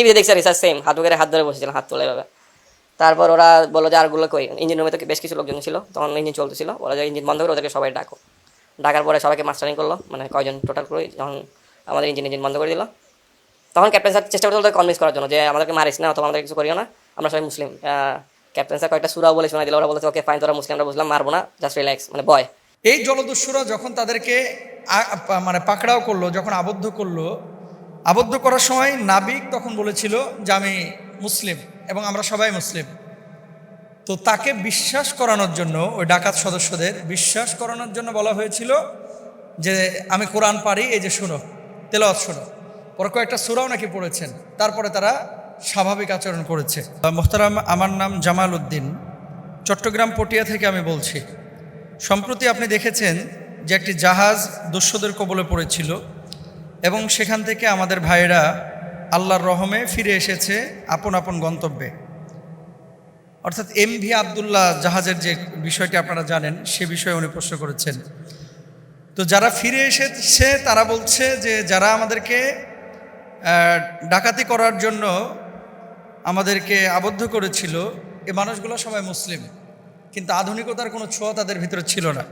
টিভিতে দেখছে research same হাত করে হাত ধরে বসেছিলাম, হাত তোলে এভাবে। তারপর ওরা বলল যে আরগুলো কই? ইঞ্জিন রুমে তো বেশ কিছু লোকজন ছিল, তখন ইঞ্জিন চলতেছিল, ওরা যে ইঞ্জিন বন্ধ করে ওদেরকে সবাই ডাকো। ডাকার পরে সবাইকে মাস্টারিং করল মানে কয়জন টোটাল করে যখন আমাদের ইঞ্জিন ইঞ্জিন বন্ধ করে দিল। তখন ক্যাপ্টেন স্যার চেষ্টা করছিল কনভিন্স করার জন্য যে, আমাদেরকে মারিস না, অথবা আমাদের কিছু করিও না, আমরা সবাই মুসলিম। ক্যাপ্টেন স্যার কয়েকটা সুরাও বলে শোনা দিল, ওরা বলেছে ওকে ফাইন তোরা মুসলিম, আমরা বুঝলাম মারবো না জাস্ট রিল্যাক্স মানে বয় এই জলদস্যুরা যখন তাদেরকে মানে পাকড়াও করল, যখন আবদ্ধ করল আবদ্ধ করার সময় নাবিক তখন বলেছিল যে আমি মুসলিম এবং আমরা সবাই মুসলিম। তো তাকে বিশ্বাস করানোর জন্য ওই ডাকাত সদস্যদের বিশ্বাস করানোর জন্য বলা হয়েছিল যে আমি কোরআন পারি এই যে শুনো, তেলাওয়াত শুনো। পরে কয়েকটা সুরাও নাকি পড়েছেন, তারপরে তারা স্বাভাবিক আচরণ করেছে। মোহতারাম, আমার নাম জামাল উদ্দিন। চট্টগ্রাম পটিয়া থেকে আমি বলছি। সম্প্রতি আপনি দেখেছেন যে একটি জাহাজ দস্যুদের কবলে পড়েছিল। এবং সেখান থেকে আমাদের ভাইয়েরা আল্লাহর রহমে ফিরে এসেছে আপন আপন গন্তব্যে। অর্থাৎ এম ভি আবদুল্লাহ জাহাজের যে বিষয়টি আপনারা জানেন, সে বিষয়ে উনি প্রশ্ন করেছেন। তো যারা ফিরে এসেছে, তারা বলছে যে যারা আমাদেরকে ডাকাতি করার জন্য আমাদেরকে আবদ্ধ করেছিল, এ মানুষগুলো সবাই মুসলিম। কিন্তু আধুনিকতার কোনো ছোঁয়া তাদের ভিতরে ছিল না।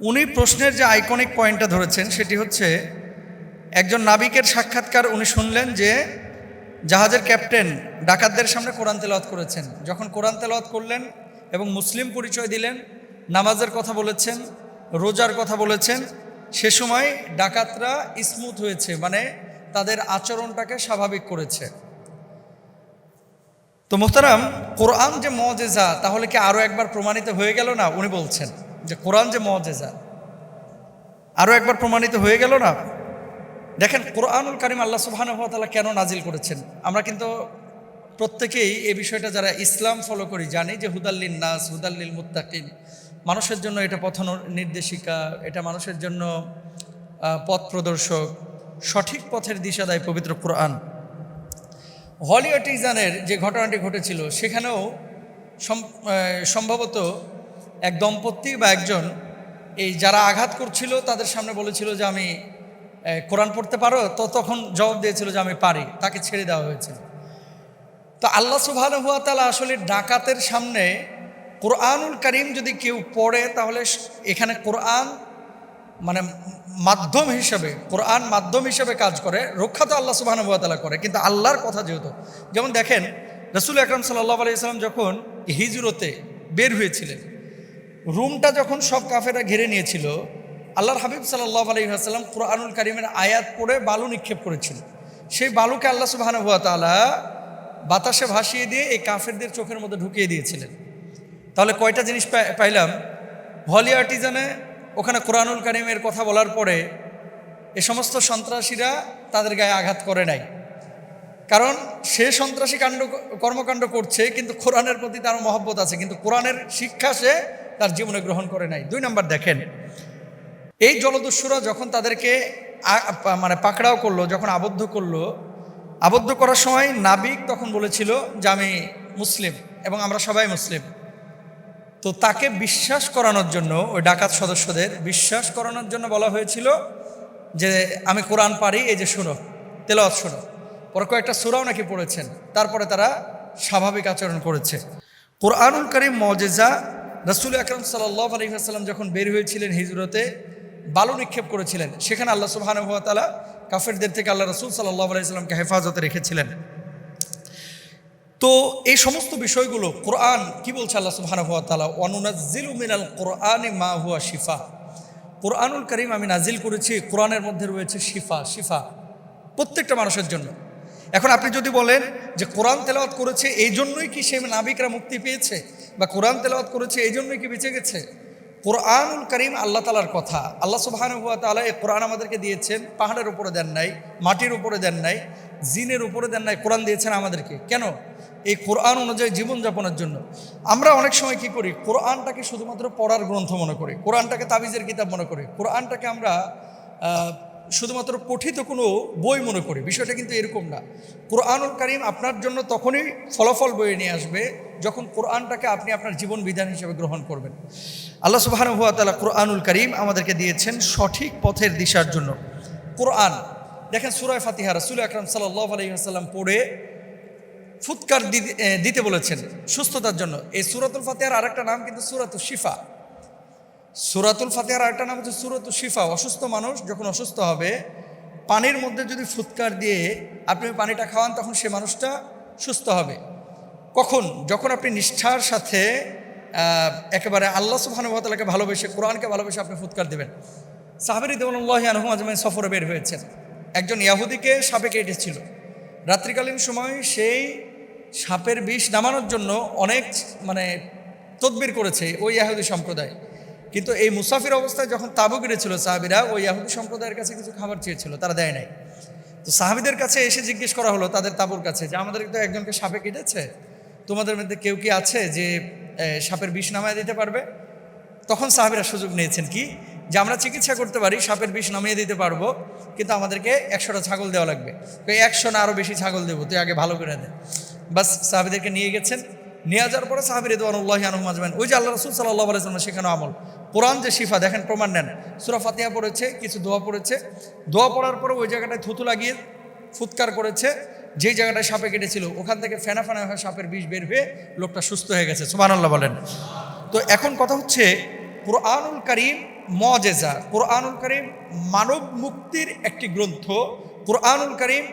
উনি প্রশ্নের যে আইকনিক পয়েন্টটা ধরেছেন, সেটি হচ্ছে একজন নাবিকের সাক্ষাৎকার উনি শুনলেন যে জাহাজের ক্যাপ্টেন ডাকাতদের সামনে কোরআন তেলাওয়াত করেছেন। যখন কোরআন তেলাওয়াত করলেন এবং মুসলিম পরিচয় দিলেন, নামাজের কথা বলেছেন, রোজার কথা বলেছেন, সে সময় ডাকাতরা স্মুথ হয়েছে মানে তাদের আচরণটাকে স্বাভাবিক করেছে। তো মোহতারাম, কোরআন যে মজেজা, তাহলে কি আরও একবার প্রমাণিত হয়ে গেল না? উনি বলছেন যে কোরআন যে মজেজা আরও একবার প্রমাণিত হয়ে গেল না? দেখেন, কোরআনুল কারিম আল্লাহ সুবাহানুভাতালা কেন নাজিল করেছেন? আমরা কিন্তু প্রত্যেকেই এই বিষয়টা যারা ইসলাম ফলো করি জানি যে হুদাল্লিন নাস হুদাল্লিল মুত্তাকিন মানুষের জন্য এটা পথ নির্দেশিকা, এটা মানুষের জন্য পথ প্রদর্শক। সঠিক পথের দিশা দেয় পবিত্র কোরআন। হলিউটিজানের যে ঘটনাটি ঘটেছিল, সেখানেও সম- সম্ভবত এক দম্পতি বা একজন এই যারা আঘাত করছিল, তাদের সামনে বলেছিল যে আমি কোরআন পড়তে পারো? তো তখন জবাব দিয়েছিল যে আমি পারি। তাকে ছেড়ে দেওয়া হয়েছিল। তো আল্লাহ সুবহান হুয়া তালা আসলে ডাকাতের সামনে কোরআনুল করিম যদি কেউ পড়ে, তাহলে এখানে কোরআন মানে মাধ্যম হিসেবে, কোরআন মাধ্যম হিসেবে কাজ করে, রক্ষা তো আল্লাহ সুবাহ তালা করে, কিন্তু আল্লাহর কথা যেহেতু। যেমন দেখেন, রসুল আকরম সাল্লাহ আলাইসাল্লাম যখন হিজরতে বের হয়েছিলেন, রুমটা যখন সব কাফেরা ঘিরে নিয়েছিল আল্লাহর হাবিব সাল্লাহ আলহিহাসাল্লাম কোরআনুল কারিমের আয়াত পড়ে বালু নিক্ষেপ করেছিল। সেই বালুকে আল্লাহ সুবাহ তালা বাতাসে ভাসিয়ে দিয়ে এই কাফেরদের চোখের মধ্যে ঢুকিয়ে দিয়েছিলেন। তাহলে কয়টা জিনিস পাই- পাইলাম? ভলি আর্টিজানে ওখানে কোরআনুল কারিমের কথা বলার পরে এ সমস্ত সন্ত্রাসীরা তাদের গায়ে আঘাত করে নাই। কারণ সে সন্ত্রাসী কাণ্ড, কর্মকাণ্ড করছে, কিন্তু কোরআনের প্রতি তার মহব্বত আছে, কিন্তু কোরআনের শিক্ষা সে তার জীবনে গ্রহণ করে নাই। দুই নম্বর দেখেন এই জলদস্যুরা যখন তাদেরকে মানে পাকড়াও করল, যখন আবদ্ধ করল, আবদ্ধ করার সময় নাবিক তখন বলেছিল যে, আমি মুসলিম এবং আমরা সবাই মুসলিম। তো তাকে বিশ্বাস করানোর জন্য, ওই ডাকাত সদস্যদের বিশ্বাস করানোর জন্য বলা হয়েছিল যে, আমি কোরআন পারি এই যে শুনো, তেলাওয়াত শুনো। পরে কয়েকটা সুরাও নাকি পড়েছেন, তারপরে তারা স্বাভাবিক আচরণ করেছে। কোরআনুল করিম মজেজা, রসুল আকরম সাল্লাহ আলহিহাস্লাম যখন বের হয়েছিলেন হিজরতে বালু নিক্ষেপ করেছিলেন। সেখানে আল্লাহ সুবাহানুভাতালা কাফেরদের থেকে আল্লাহ রসুল সাল্লাহ আলাইসাল্লামকে হেফাজতে রেখেছিলেন। তো এই সমস্ত বিষয়গুলো কোরআন কি বলছে আল্লাহ তাআলা? ওয়ানুনাজ্জিলু মিনাল কোরআনি মা হুয়া শিফা। কোরআনুল করিম আমি নাজিল করেছি, কোরআনের মধ্যে রয়েছে শিফা শিফা প্রত্যেকটা মানুষের জন্য। এখন আপনি যদি বলেন যে কোরআন তেলাওয়াত করেছে, এই জন্যই কি সে নাবিকরা মুক্তি পেয়েছে? বা কোরআন তেলাওয়াত করেছে, এই জন্যই কি বেঁচে গেছে? কোরআনুল করিম আল্লাহ তালার কথা। আল্লাহ সুবাহানুয়া তালা এই কোরআন আমাদেরকে দিয়েছেন, পাহাড়ের উপরে দেন নাই, মাটির উপরে দেন নাই, জিনের উপরে দেন নাই, কোরআন দিয়েছেন আমাদেরকে। কেন? এই কোরআন অনুযায়ী জীবনযাপনের জন্য। আমরা অনেক সময় কি করি, কোরআনটাকে শুধুমাত্র পড়ার গ্রন্থ মনে করি, কোরআনটাকে তাবিজের কিতাব মনে করি। কোরআনটাকে আমরা শুধুমাত্র পঠিত কোনো বই মনে করি, বিষয়টা কিন্তু এরকম না। কোরআনুল করিম আপনার জন্য তখনই ফলাফল বয়ে নিয়ে আসবে যখন কোরআনটাকে আপনি আপনার জীবন বিধান হিসেবে গ্রহণ করবেন। আল্লাহ সুবাহানুভাতালা কোরআনুল করিম আমাদেরকে দিয়েছেন সঠিক পথের দিশার জন্য। কোরআন, দেখেন সুরায় ফাতিহা, রাসুল আকরাম সাল্লাহ আলহিহাসাল্লাম পড়ে ফুৎকার দিতে বলেছেন সুস্থতার জন্য। এই সুরাতুল ফাতিহার আরেকটা নাম কিন্তু সুরাতুল শিফা। সুরাতুল ফাতেহার আরেকটা নাম হচ্ছে সুরাতুল শিফা, অসুস্থ মানুষ যখন অসুস্থ হবে, পানির মধ্যে যদি ফুৎকার দিয়ে আপনি পানিটা খাওয়ান, তখন সে মানুষটা সুস্থ হবে। কখন? যখন আপনি নিষ্ঠার সাথে একেবারে আল্লাহ সুবাহানুভাতালাকে ভালোবেসে, কোরআনকে ভালোবেসে আপনি ফুৎকার দেবেন। সাহাবের দেউল্লাহ আনহু সফরে বের হয়েছেন। একজন ইয়াহুদিকে সাপে কেটেছিল। রাত্রিকালীন সময় সেই সাপের বিষ নামানোর জন্য অনেক মানে তদবির করেছে ওই ইয়াহুদি সম্প্রদায়। কিন্তু এই মুসাফির অবস্থায় যখন তাবু গিরেছিল সাহাবিরা, ওই ইয়াহুদি সম্প্রদায়ের কাছে কিছু খাবার চেয়েছিল, তারা দেয় নাই। তো সাহাবিদের কাছে এসে জিজ্ঞেস করা হলো তাদের তাবুর কাছে যে, আমাদের তো একজনকে সাপে কেটেছে, তোমাদের মধ্যে কেউ কি আছে যে সাপের বিষ নামায় দিতে পারবে? তখন সাহাবিরা সুযোগ নিয়েছেন কি? যে, আমরা চিকিৎসা করতে পারি, সাপের বিষ নামিয়ে দিতে পারব, কিন্তু আমাদেরকে একশোটা ছাগল দেওয়া লাগবে। তো একশো না আরও বেশি ছাগল দেবো, তুই আগে ভালো করে দে। বাস সাহাবিদেরকে নিয়ে গেছেন। নিয়ে যাওয়ার পরে সাহাবির রেদওয়ানুল্লাহ আনহমাজমেন ওই যে আল্লাহ রসুল সাল্লাহ আলাইসলাম সেখানে আমল। কোরআন যে শিফা, দেখেন প্রমাণ নেন। সুরা ফাতিয়া পড়েছে, কিছু দোয়া পড়েছে। দোয়া পড়ার পরে ওই জায়গাটায় থুতু লাগিয়ে ফুৎকার করেছে। যেই জায়গাটায় সাপে কেটেছিল, ওখান থেকে ফেনা ফেনা হয়ে সাপের বিষ বের হয়ে লোকটা সুস্থ হয়ে গেছে। সুবহানাল্লাহ বলেন। তো এখন কথা হচ্ছে, কোরআনুল করিম মজেজা, কোরআনুল করিম মানব মুক্তির একটি গ্রন্থ, কোরআনুল করিম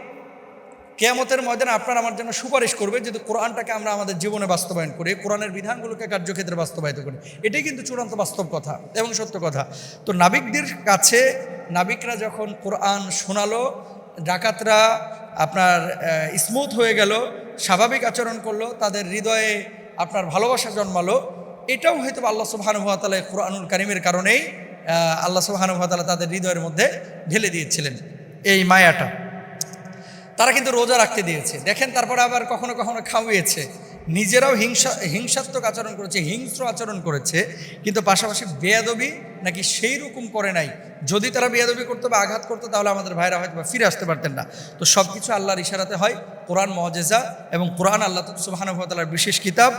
কেয়ামতের ময়দানে আপনার আমার জন্য সুপারিশ করবে যদি কোরআনটাকে আমরা আমাদের জীবনে বাস্তবায়ন করি, কোরআনের বিধানগুলোকে কার্যক্ষেত্রে বাস্তবায়িত করি। এটাই কিন্তু চূড়ান্ত বাস্তব কথা এবং সত্য কথা। তো নাবিকদের কাছে, নাবিকরা যখন কোরআন শোনালো, ডাকাতরা আপনার স্মুথ হয়ে গেল, স্বাভাবিক আচরণ করল, তাদের হৃদয়ে আপনার ভালোবাসা জন্মালো, এটাও হয়তো আল্লাহ সুবাহানুভাতালা কোরআনুল কারিমের কারণেই আল্লাহ সুবাহানুভাতালা তাদের হৃদয়ের মধ্যে ঢেলে দিয়েছিলেন। এই মায়াটা। তারা কিন্তু রোজা রাখতে দিয়েছে। দেখেন তারপরে আবার কখনো কখনো খাওয়িয়েছে। নিজেরাও হিংসা, হিংসাত্মক আচরণ করেছে, হিংস্র আচরণ করেছে, কিন্তু পাশাপাশি বেয়াদবি নাকি সেই রকম করে নাই। যদি তারা বেয়াদবি করতো বা আঘাত করতো, তাহলে আমাদের ভাইরা হয়তো ফিরে আসতে পারতেন না। তো সব কিছু আল্লাহর ইশারাতে হয়, কোরআন মজেজা এবং কোরআন আল্লাহ সুবাহানুভাতালার বিশেষ কিতাব।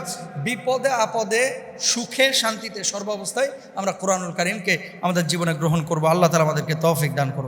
বিপদে আপদে, সুখে শান্তিতে সর্বাবস্থায় আমরা কোরআনুল করিমকে আমাদের জীবনে গ্রহণ করব। আল্লাহ তালা আমাদেরকে তৌফিক দান করুন